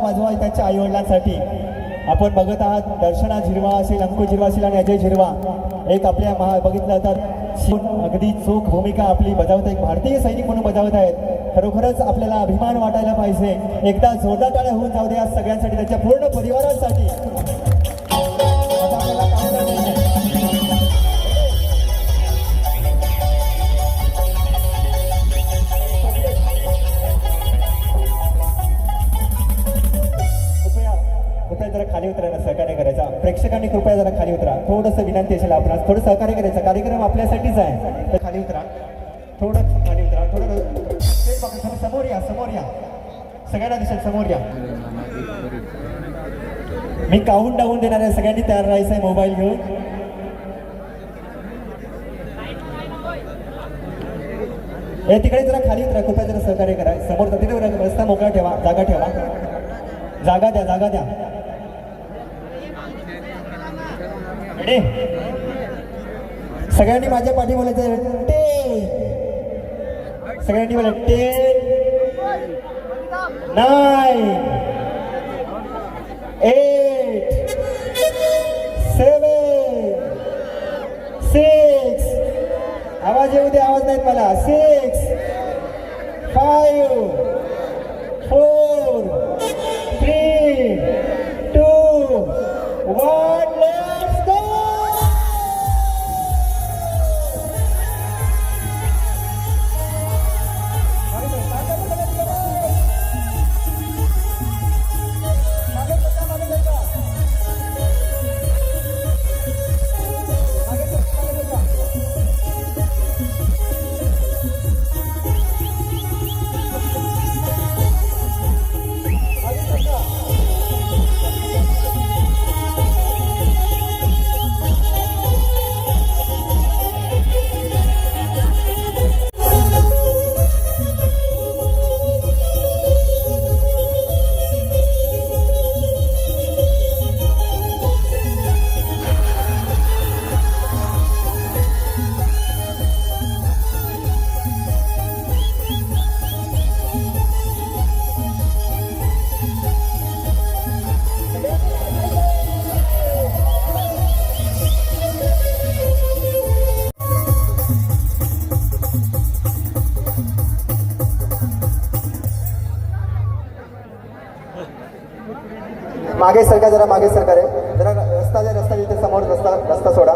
वाजवा त्यांच्या आई वडिलांसाठी आपण बघत आहात दर्शना झिरवा असेल अंकु झिरवा असेल आणि अजय झिरवा. एक आपल्या महा बघितलं तर अगदी चोख भूमिका आपली बजावत आहे भारतीय सैनिक म्हणून बजावत आहेत. खरोखरच आपल्याला अभिमान वाटायला पाहिजे. एकदा जोरदार टाळ्या होऊन जाऊ द्या सगळ्यांसाठी त्याच्या पूर्ण परिवारासाठी. कृपया जरा खाली उतरायला सहकार्य करायचा. प्रेक्षकांनी कृपया जरा खाली उतरा. थोडंसं विनंती असेल आपणास थोडं सहकार्य करायचं. कार्यक्रम आपल्यासाठीच आहे. तर खाली उतरा. थोडं खाली उतरा. थोडं समोर या समोर या. सगळ्यांना दिसेल समोर या. मी काउंट डाऊन देणार आहे. सगळ्यांनी तयार राहायचं आहे मोबाईल घेऊन. ए तिकडे जरा खाली उतरा. कृपया जरा सहकार्य करा. समोर तिथे रस्ता मोकळा ठेवा. जागा ठेवा. जागा द्या जागा द्या. रेडी सगळ्यांनी माझ्या पाठी बोलायचं टे. सगळ्यांनी बोला टे. नाईन एट सेवन सिक्स आवाज येऊ दे आवाज नाहीत मला. सिक्स मागे सरकार जरा मागे सरकार आहे जरा रस्ता जे रस्ता इथे समोर रस्ता रस्ता सोडा.